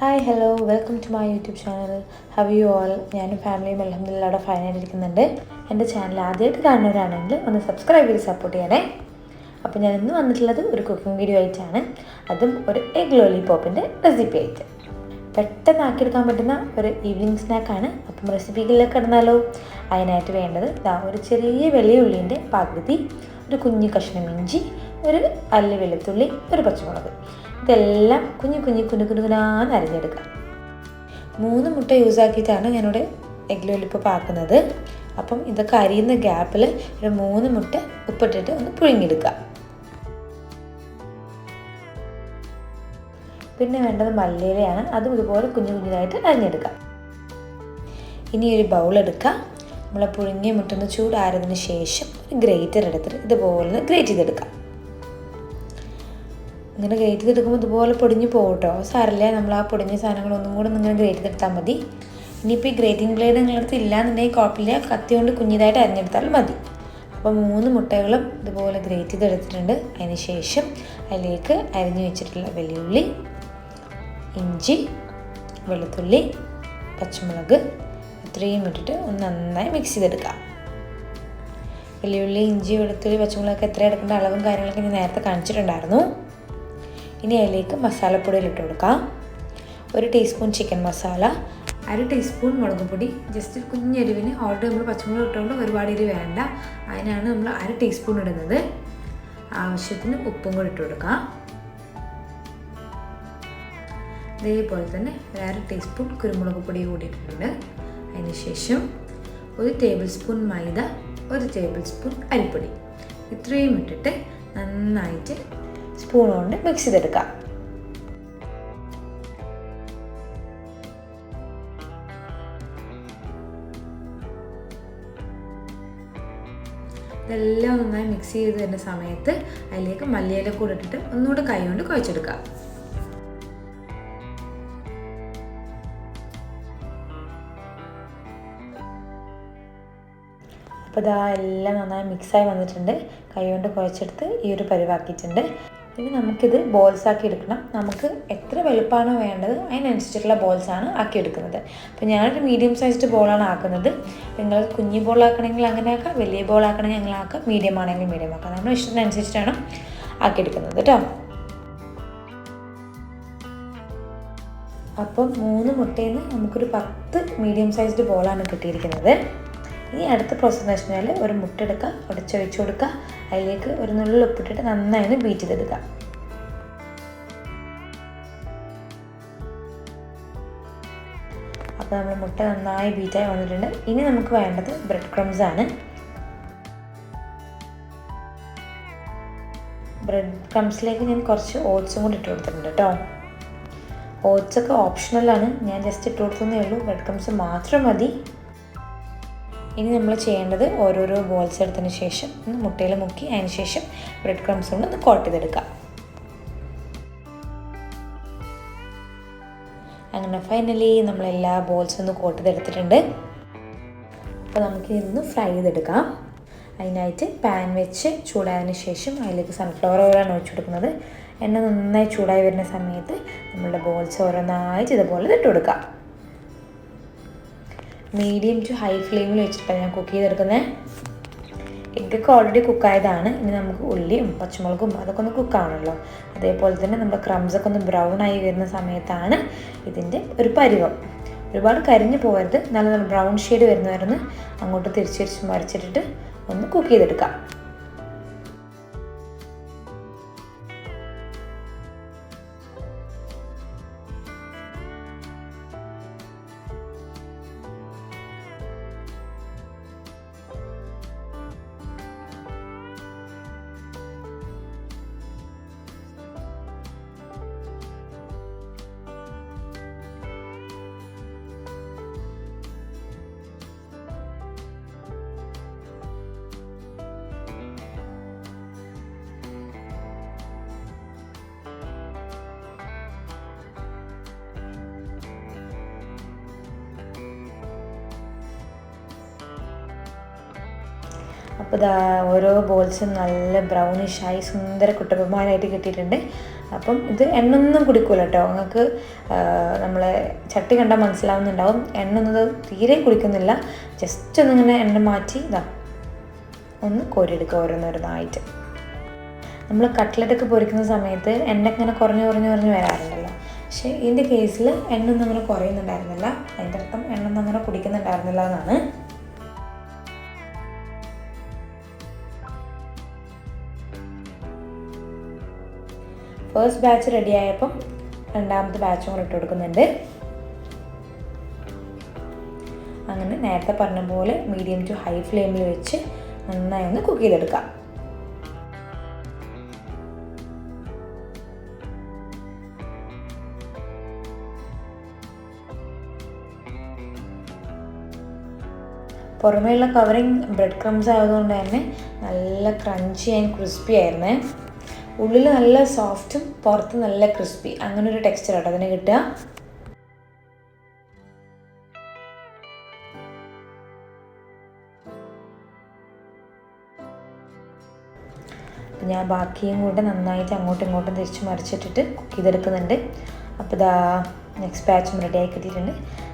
Hi hello welcome to my YouTube channel how you all ഞാനും ഫാമിലിയും അലഹമ്മദില്ല അവിടെ ഫൈനായിട്ടിരിക്കുന്നുണ്ട് എന്റെ ചാനൽ ആദ്യമായിട്ട് കാണുന്നവരാണെങ്കിൽ ഒന്ന് സബ്സ്ക്രൈബ് ചെയ്ത് സപ്പോർട്ട് ചെയ്യണേ. അപ്പോൾ ഞാൻ ഇന്ന് വന്നിട്ടുള്ളത് ഒരു കുക്കിംഗ് വീഡിയോ ആയിട്ടാണ്. അതും ഒരു എഗ് ലോലിപോപ്പിന്റെ റെസിപ്പി ആയിട്ട്. പെട്ടെന്ന് ആക്കിയെടുക്കാൻ പറ്റുന്ന ഒരു ഈവനിങ് സ്നാക്കാണ് അപ്പം റെസിപ്പികളിലേക്ക് കിടന്നാലോ? അതിനായിട്ട് വേണ്ടത് ഇതാ ഒരു ചെറിയ വെള്ളിയുള്ളിന്റെ പകുതി ഒരു കുഞ്ഞു കഷ്ണം ഇഞ്ചി ഒരു അല്ല വെളുത്തുള്ളി ഒരു പച്ചമുളക്. ഇതെല്ലാം കുഞ്ഞു കുഞ്ഞു കുഞ്ഞു കുഞ്ഞുകുനാന്ന് അരിഞ്ഞെടുക്കുക മൂന്ന് മുട്ട യൂസ് ആക്കിയിട്ടാണ് ഞാനിവിടെ എഗ് ലോലിപ്പോപ്പ് പാക്കുന്നത് അപ്പം ഇതൊക്കെ അരിയുന്ന ഗ്യാപ്പിൽ ഒരു മൂന്ന് മുട്ട ഉപ്പിട്ടിട്ട് ഒന്ന് പുഴുങ്ങിയെടുക്കുക പിന്നെ വേണ്ടത് മല്ലിയിലയാണ്. അതും ഇതുപോലെ കുഞ്ഞു കുഞ്ഞിനായിട്ട് അരിഞ്ഞെടുക്കുക ഇനി ഒരു ബൗൾ എടുക്കുക നമ്മൾ പുഴുങ്ങിയ മുട്ടൊന്ന് ചൂടാരതിന് ശേഷം ഒരു ഗ്രേറ്റർ എടുത്തിട്ട് ഇതുപോലെ ഗ്രേറ്റ് ചെയ്തെടുക്കാം. ഇങ്ങനെ ഗ്രേറ്റ് ചെയ്തെടുക്കുമ്പോൾ ഇതുപോലെ പൊടിഞ്ഞ് പോകട്ടോ സാറില്ല നമ്മൾ ആ പൊടിഞ്ഞ സാധനങ്ങളൊന്നും കൂടെ ഇങ്ങനെ ഗ്രേറ്റ് ചെയ്തെടുത്താൽ മതി. ഇനിയിപ്പോൾ ഈ ഗ്രേറ്റിംഗ് ബ്ലേഡ് നിങ്ങളുടെ അടുത്ത് ഇല്ലാന്നുണ്ടെങ്കിൽ കുഴപ്പമില്ല. കത്തി കൊണ്ട് കുഞ്ഞിതായിട്ട് അരിഞ്ഞെടുത്താൽ മതി. അപ്പോൾ മൂന്ന് മുട്ടകളും ഇതുപോലെ ഗ്രേറ്റ് ചെയ്തെടുത്തിട്ടുണ്ട് അതിന് ശേഷം അതിലേക്ക് അരിഞ്ഞു വെച്ചിട്ടുള്ള വെള്ളിയുള്ളി ഇഞ്ചി വെളുത്തുള്ളി പച്ചമുളക് ഇത്രയും ഇട്ടിട്ട് ഒന്ന് നന്നായി മിക്സ് ചെയ്തെടുക്കാം. വെള്ളിയുള്ളി ഇഞ്ചി വെളുത്തുള്ളി പച്ചമുളകൊക്കെ എത്ര എടുക്കേണ്ട അളവും കാര്യങ്ങളൊക്കെ ഞാൻ നേരത്തെ കാണിച്ചിട്ടുണ്ടായിരുന്നു. ഇനി അതിലേക്ക് മസാലപ്പൊടിയിൽ ഇട്ട് കൊടുക്കാം. ഒരു ടീസ്പൂൺ ചിക്കൻ മസാല അര ടീസ്പൂൺ മുളക് പൊടി ജസ്റ്റ് കുഞ്ഞെരിവിന് ഓൾറെഡി നമ്മൾ പച്ചമുളക് ഇട്ടുകൊണ്ട് ഒരുപാട് എരിവ് വേണ്ട. അതിനാണ് നമ്മൾ അര ടീസ്പൂൺ ഇടുന്നത്. ആവശ്യത്തിന് ഉപ്പും കൂടി ഇട്ട് കൊടുക്കാം. ഇതേപോലെ തന്നെ അര ടീസ്പൂൺ കുരുമുളക് പൊടി കൂടി ഇട്ടിട്ടുണ്ട്. അതിന് ശേഷം ഒരു ടേബിൾ സ്പൂൺ മൈദ ഒരു ടേബിൾ സ്പൂൺ അരിപ്പൊടി. ഇത്രയും ഇട്ടിട്ട് നന്നായിട്ട് സ്പൂൺ കൊണ്ട് മിക്സ് ചെയ്തെടുക്കാം. ഇതെല്ലാം നന്നായി മിക്സ് ചെയ്ത് തരുന്ന സമയത്ത് അതിലേക്ക് മല്ലിയില കൂടെ ഇട്ടിട്ട് ഒന്നുകൂടെ കൈ കൊണ്ട് കുഴച്ചെടുക്കുക അപ്പോൾ ഇതാ എല്ലാം നന്നായി മിക്സായി വന്നിട്ടുണ്ട്. കൈ കൊണ്ട് കുഴച്ചെടുത്ത് ഈ ഒരു പരിവാക്കിയിട്ടുണ്ട്. ഇനി നമുക്കിത് ബോൾസ് ആക്കി എടുക്കണം. നമുക്ക് എത്ര വലുപ്പമാണോ വേണ്ടത് അതിനനുസരിച്ചിട്ടുള്ള ബോൾസാണ് ആക്കി എടുക്കുന്നത്. അപ്പോൾ ഞാനൊരു മീഡിയം സൈസ്ഡ് ബോളാണ് ആക്കുന്നത്. നിങ്ങൾ കുഞ്ഞു ബോൾ ആക്കണമെങ്കിൽ അങ്ങനെ ആക്കാം വലിയ ബോൾ ആക്കണമെങ്കിൽ അങ്ങനെ ആക്കാം മീഡിയം ആണെങ്കിൽ മീഡിയം ആക്കാം. നമ്മുടെ ഇഷ്ടത്തിനനുസരിച്ചിട്ടാണ് ആക്കിയെടുക്കുന്നത് കേട്ടോ. അപ്പം മൂന്ന് മുട്ടയിൽ നിന്ന് നമുക്കൊരു പത്ത് മീഡിയം സൈസ്ഡ് ബോളാണ് കിട്ടിയിരിക്കുന്നത്. ഇനി അടുത്ത പ്രോസസ്സ് എന്ന് വെച്ചാൽ ഒരു മുട്ട എടുക്കുക ഉടച്ചൊഴിച്ച് കൊടുക്കുക അതിലേക്ക് ഒരു നുള്ളിൽ ഉപ്പിട്ടിട്ട് നന്നായി ഒന്ന് ബീറ്റ് ചെയ്തെടുക്കുക അപ്പോൾ നമ്മൾ മുട്ട നന്നായി ബീറ്റായി വന്നിട്ടുണ്ട്. ഇനി നമുക്ക് വേണ്ടത് ബ്രെഡ് ക്രംസ് ആണ്. ബ്രെഡ് ക്രംസിലേക്ക് ഞാൻ കുറച്ച് ഓട്സും കൂടി ഇട്ട് കൊടുത്തിട്ടുണ്ട് കേട്ടോ. ഓട്സൊക്കെ ഓപ്ഷണലാണ് ഞാൻ ജസ്റ്റ് ഇട്ട് കൊടുത്തതേ ഉള്ളൂ. ബ്രെഡ് ക്രംസ് മാത്രം മതി. ഇനി നമ്മൾ ചെയ്യേണ്ടത് ഓരോരോ ബോൾസ് എടുത്തതിന് ശേഷം ഒന്ന് മുട്ടയിൽ മുക്കി അതിന് ശേഷം ബ്രെഡ് ക്രംസ് കൊണ്ട് ഒന്ന് കോട്ട് ചെയ്തെടുക്കുക അങ്ങനെ ഫൈനലി നമ്മൾ എല്ലാ ബോൾസും ഒന്ന് കോട്ട് ചെയ്തെടുത്തിട്ടുണ്ട്. അപ്പോൾ നമുക്ക് ഇതൊന്ന് ഫ്രൈ ചെയ്തെടുക്കാം. അതിനായിട്ട് പാൻ വെച്ച് ചൂടായതിന് ശേഷം അതിലേക്ക് സൺഫ്ലവർ ഓയിലാണ് ഒഴിച്ചു കൊടുക്കുന്നത്. എണ്ണ നന്നായി ചൂടായി വരുന്ന സമയത്ത് നമ്മളുടെ ബോൾസ് ഓരോന്നായിട്ട് ഇതുപോലെ ഇട്ട് മീഡിയം ടു ഹൈ ഫ്ലെയിമിൽ വെച്ചിട്ടാണ് ഞാൻ കുക്ക് ചെയ്തെടുക്കുന്നത് എഗ്ഗൊക്കെ ഓൾറെഡി കുക്കായതാണ് ഇനി നമുക്ക് ഉള്ളിയും പച്ചമുളകും അതൊക്കെ ഒന്ന് കുക്കാവണമല്ലോ അതേപോലെ തന്നെ നമ്മുടെ ക്രംസൊക്കെ ഒന്ന് ബ്രൗൺ ആയി വരുന്ന സമയത്താണ് ഇതിന്റെ ഒരു പരിവം. ഒരുപാട് കരിഞ്ഞു പോകരുത്. നല്ല നല്ല ബ്രൗൺ ഷെയ്ഡ് വരുന്നവരൊന്ന് അങ്ങോട്ട് തിരിച്ചു തിരിച്ച് മറിച്ചിട്ടിട്ട് ഒന്ന് കുക്ക് ചെയ്തെടുക്കാം. അപ്പോൾ ഇതാ ഓരോ ബോൾസും നല്ല ബ്രൗണിഷായി സുന്ദര കുട്ടപ്പന്മാരായിട്ട് കിട്ടിയിട്ടുണ്ട്. അപ്പം ഇത് എണ്ണൊന്നും കുടിക്കൂല കേട്ടോ നിങ്ങൾക്ക് നമ്മളെ ചട്ടി കണ്ടാൽ മനസ്സിലാവുന്നുണ്ടാവും. എണ്ണ ഒന്നും തീരെ കുടിക്കുന്നില്ല. ജസ്റ്റ് ഒന്നിങ്ങനെ എണ്ണ മാറ്റി ഇതാ ഒന്ന് കോരിയെടുക്കുക ഓരോന്നോരോന്നായിട്ട്. നമ്മൾ കട്ട്ലറ്റൊക്കെ പൊരിക്കുന്ന സമയത്ത് എണ്ണ ഇങ്ങനെ കുറഞ്ഞു കുറഞ്ഞു കുറഞ്ഞു വരാറുണ്ടല്ലോ. പക്ഷേ ഇതിന്റെ കേസിൽ എണ്ണ ഒന്നും അങ്ങനെ കുറയുന്നുണ്ടായിരുന്നില്ല. അതിന്റെ അർത്ഥം എണ്ണ ഒന്നും അങ്ങനെ കുടിക്കുന്നുണ്ടായിരുന്നില്ല എന്നാണ്. ഫസ്റ്റ് ബാച്ച് റെഡി ആയപ്പം രണ്ടാമത്തെ ബാച്ചും കൂടെ ഇട്ട് കൊടുക്കുന്നുണ്ട്. അങ്ങനെ നേരത്തെ പറഞ്ഞ പോലെ മീഡിയം ടു ഹൈ ഫ്ലെയിമിൽ വെച്ച് നന്നായി ഒന്ന് കുക്ക് ചെയ്തെടുക്കാം. പുറമേയുള്ള കവറിങ് ബ്രെഡ് ക്രംസ് ആയതുകൊണ്ട് തന്നെ നല്ല ക്രഞ്ചി ആൻഡ് ക്രിസ്പി ആയിരുന്നേ. ഉള്ളിൽ നല്ല സോഫ്റ്റും പുറത്ത് നല്ല ക്രിസ്പി. അങ്ങനെ ഒരു ടെക്സ്ചർ ആട്ടോ. അതിന് കിട്ടുക. ഞാൻ ബാക്കിയും കൂടെ നന്നായിട്ട് അങ്ങോട്ടും ഇങ്ങോട്ടും തിരിച്ച് മറിച്ചിട്ടിട്ട് കുക്ക് ചെയ്തെടുക്കുന്നുണ്ട്. അപ്പോൾ ഇതാ നെക്സ്റ്റ് ബാച്ചും റെഡി ആയി കിട്ടിയിട്ടുണ്ട്.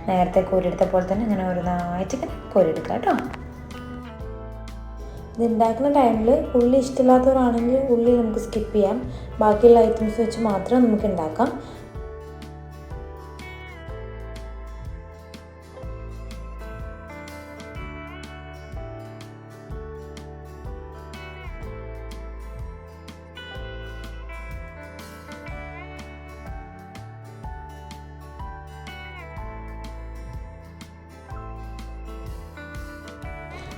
നേരത്തെ കോരിയെടുത്ത പോലെ തന്നെ ഇങ്ങനെ ഓരോന്നായിട്ട് കോരിയെടുക്കാം കേട്ടോ. ഇത് ഉണ്ടാക്കുന്ന ടൈമിൽ ഉള്ളി ഇഷ്ടമില്ലാത്തവരാണെങ്കിൽ ഉള്ളി നമുക്ക് സ്കിപ്പ് ചെയ്യാം. ബാക്കിയുള്ള ഐറ്റംസ് വെച്ച് മാത്രം നമുക്ക് ഉണ്ടാക്കാം.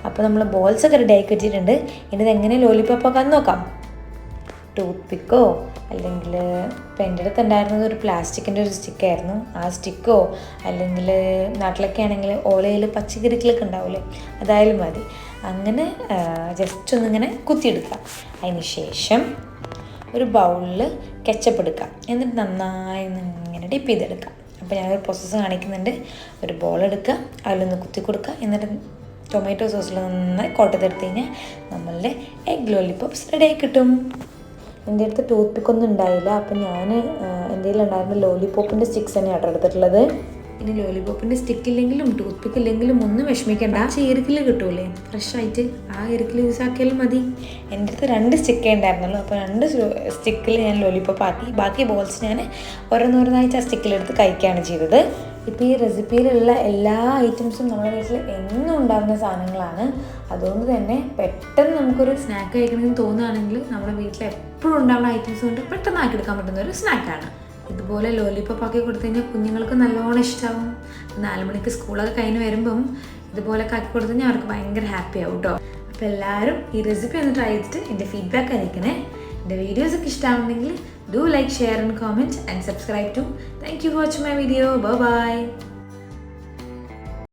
അപ്പോൾ നമ്മൾ ബോൾസ് ഒക്കെ റെഡി ആക്കി വെച്ചിട്ടുണ്ട് ഇനി ഇതെങ്ങനെ ലോലിപ്പോപ്പ് ആക്കാന്ന് നോക്കാം. ടൂത്ത് പിക്കോ അല്ലെങ്കിൽ ഇപ്പം എന്റെ അടുത്ത് ഉണ്ടായിരുന്നത് ഒരു പ്ലാസ്റ്റിക്കിന്റെ ഒരു സ്റ്റിക്കായിരുന്നു ആ സ്റ്റിക്കോ അല്ലെങ്കിൽ നാട്ടിലൊക്കെ ആണെങ്കിൽ ഓലയിൽ പച്ചക്കറികളൊക്കെ ഉണ്ടാവില്ലേ അതായാലും മതി. അങ്ങനെ ജസ്റ്റ് ഒന്നിങ്ങനെ കുത്തിയെടുക്കുക. അതിന് ശേഷം ഒരു ബൗളിൽ കെച്ചപ്പ് എടുക്കാം എന്നിട്ട് നന്നായി ഇങ്ങനെ ഡിപ്പ് ചെയ്തെടുക്കാം അപ്പോൾ ഞാനൊരു പ്രോസസ്സ് കാണിക്കുന്നുണ്ട്. ഒരു ബോൾ എടുക്കുക. അതിലൊന്ന് കുത്തി കൊടുക്കുക എന്നിട്ട് ടൊമാറ്റോ സോസിൽ നന്നായി കോട്ടത്തെടുത്ത് കഴിഞ്ഞാൽ നമ്മളുടെ എഗ് ലോലിപ്പോപ്സ് റെഡി ആയി കിട്ടും. എന്റെ അടുത്ത് ടൂത്ത് പിക്ക് ഒന്നും ഉണ്ടായില്ല. അപ്പം ഞാൻ എന്തെങ്കിലും ഉണ്ടായിരുന്ന ലോലിപോപ്പിന്റെ സ്റ്റിക്സ് തന്നെ ആട്ടോ എടുത്തിട്ടുള്ളത്. ഇനി ലോലിപോപ്പിന്റെ സ്റ്റിക്ക് ഇല്ലെങ്കിലും ടൂത്ത് പിക്ക് ഇല്ലെങ്കിലും ഒന്നും വിഷമിക്കേണ്ട. ആ ഈർക്കിൽ കിട്ടൂലേ? ഫ്രഷ് ആയിട്ട് ആ ഇരുക്കിൽ യൂസ് ആക്കിയാലും മതി. എന്റെ അടുത്ത് രണ്ട് സ്റ്റിക്കേ ഉണ്ടായിരുന്നുള്ളൂ. അപ്പോൾ രണ്ട് സ്റ്റിക്കിൽ ഞാൻ ലോലിപോപ്പ് ആക്കി. ബാക്കി ബോൾസ് ഞാൻ ഓരോന്നോരോന്നായിട്ട് ആ സ്റ്റിക്കിലെടുത്ത് കഴിക്കുകയാണ് ചെയ്തത്. ഇപ്പോൾ ഈ റെസിപ്പിയിലുള്ള എല്ലാ ഐറ്റംസും നമ്മുടെ വീട്ടിൽ എന്നും ഉണ്ടാകുന്ന സാധനങ്ങളാണ്. അതുകൊണ്ട് തന്നെ പെട്ടെന്ന് നമുക്കൊരു സ്നാക്ക് കഴിക്കണമെന്ന് തോന്നുകയാണെങ്കിൽ നമ്മുടെ വീട്ടിൽ എപ്പോഴും ഉണ്ടാകുന്ന ഐറ്റംസ് കൊണ്ട് പെട്ടെന്ന് ആക്കിയെടുക്കാൻ പറ്റുന്ന ഒരു സ്നാക്കാണ്. ഇതുപോലെ ലോലിപ്പോപ്പ് ആക്കി കൊടുത്തു കഴിഞ്ഞാൽ കുഞ്ഞുങ്ങൾക്ക് നല്ലോണം ഇഷ്ടമാവും നാല് മണിക്ക് സ്കൂളൊക്കെ കഴിഞ്ഞ് വരുമ്പം ഇതുപോലൊക്കെ ആക്കി കൊടുത്തു കഴിഞ്ഞാൽ അവർക്ക് ഭയങ്കര ഹാപ്പി ആവും കേട്ടോ അപ്പോൾ എല്ലാവരും ഈ റെസിപ്പി ഒന്ന് ട്രൈ ചെയ്തിട്ട് എന്റെ ഫീഡ്ബാക്ക് അറിയിക്കണേ. എന്റെ വീഡിയോസ് ഒക്കെ Do like, share and comment and subscribe too. Thank you for watching my video. Bye-bye.